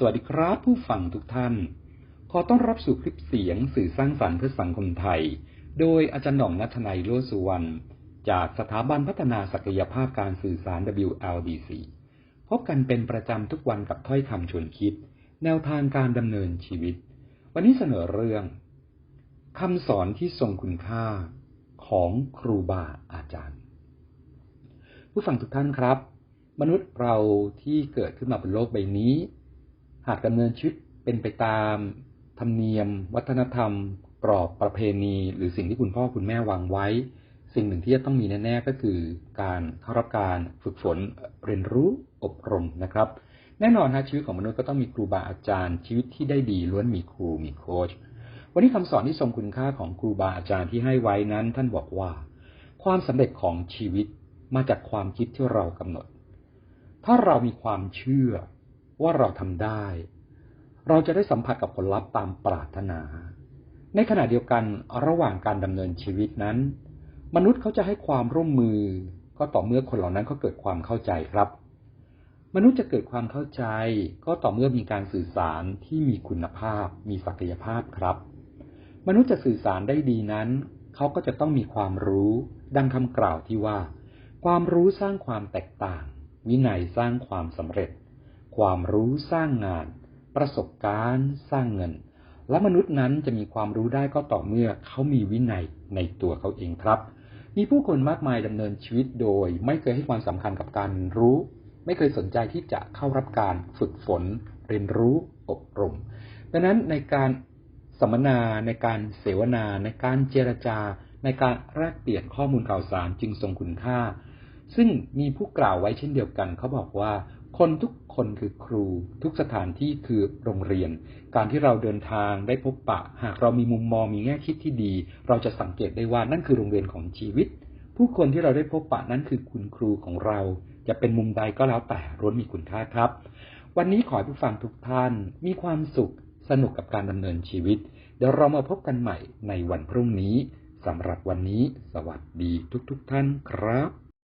สวัสดีครับผู้ฟังทุกท่าน ขอต้อนรับสู่คลิปเสียงสื่อสร้างสรรค์เพื่อสังคมไทย โดยอาจารย์หน่องนัทนายโลสุวรรณจากสถาบันพัฒนาศักยภาพการสื่อสาร WLDC พบกันเป็นประจำทุกวันกับถ้อยคำชวนคิด แนวทางการดำเนินชีวิต วันนี้เสนอเรื่องคำสอนที่ทรงคุณค่าของครูบาอาจารย์ ผู้ฟังทุกท่านครับ มนุษย์เราที่เกิดขึ้นมาบนโลกใบนี้ หากดำเนินชีวิตเป็นไปตาม ธรรมเนียม วัฒนธรรม กรอบประเพณี หรือสิ่งที่คุณพ่อคุณแม่วางไว้ สิ่งหนึ่งที่จะต้องมีแน่ๆก็คือการเข้ารับการฝึกฝนเรียนรู้อบรมนะครับ แน่นอนฮะชีวิตของมนุษย์ก็ต้องมีครูบาอาจารย์ ชีวิตที่ได้ดีล้วนมีครูมีโค้ชวันนี้คำสอนที่ทรงคุณค่าของครูบาอาจารย์ที่ให้ไว้นั้น ท่านบอกว่า ความสำเร็จของชีวิตมาจากความคิดที่เรากำหนด ถ้าเรามีความเชื่อ ว่าเราทำได้ เราจะได้สัมผัสกับผลลัพธ์ตามปรารถนา ในขณะเดียวกันระหว่างการดำเนินชีวิตนั้น มนุษย์เขาจะให้ความร่วมมือ ก็ต่อเมื่อคนเหล่านั้นเขาเกิดความเข้าใจครับ มนุษย์จะเกิดความเข้าใจ ก็ต่อเมื่อมีการสื่อสารที่มีคุณภาพ มีศักยภาพครับ มนุษย์จะสื่อสารได้ดีนั้นเขาก็จะต้องมีความรู้ ดังคำกล่าวที่ว่า ความรู้สร้างความแตกต่าง วินัยสร้างความสำเร็จ ความรู้สร้างงาน ประสบการณ์สร้างเงิน และมนุษย์นั้นจะมีความรู้ได้ก็ต่อเมื่อเขามีวินัยในตัวเขาเองครับ มีผู้คนมากมายดำเนินชีวิตโดย ไม่เคยให้ความสำคัญกับการรู้ ไม่เคยสนใจที่จะเข้ารับการฝึกฝน เรียนรู้อบรม ดังนั้นในการสัมมนาในการเสวนา ในการเจรจา ในการแลกเปลี่ยนข้อมูลข่าวสารจึงทรงคุณค่า ซึ่งมีผู้กล่าวไว้เช่นเดียวกัน เขาบอกว่า คนทุกคนคือครู ทุกสถานที่คือโรงเรียน การที่เราเดินทางได้พบปะ หากเรามีมุมมองมีแง่คิดที่ดี เราจะสังเกตได้ว่านั่นคือโรงเรียนของชีวิต ผู้คนที่เราได้พบปะนั้นคือคุณครูของเรา จะเป็นมุมใดก็แล้วแต่ล้วนมีคุณค่าครับ วันนี้ขอให้ผู้ฟังทุกท่านมีความสุขสนุกกับการดำเนินชีวิต เดี๋ยวเรามาพบกันใหม่ในวันพรุ่งนี้สำหรับวันนี้ สวัสดีทุกๆทท่านครับ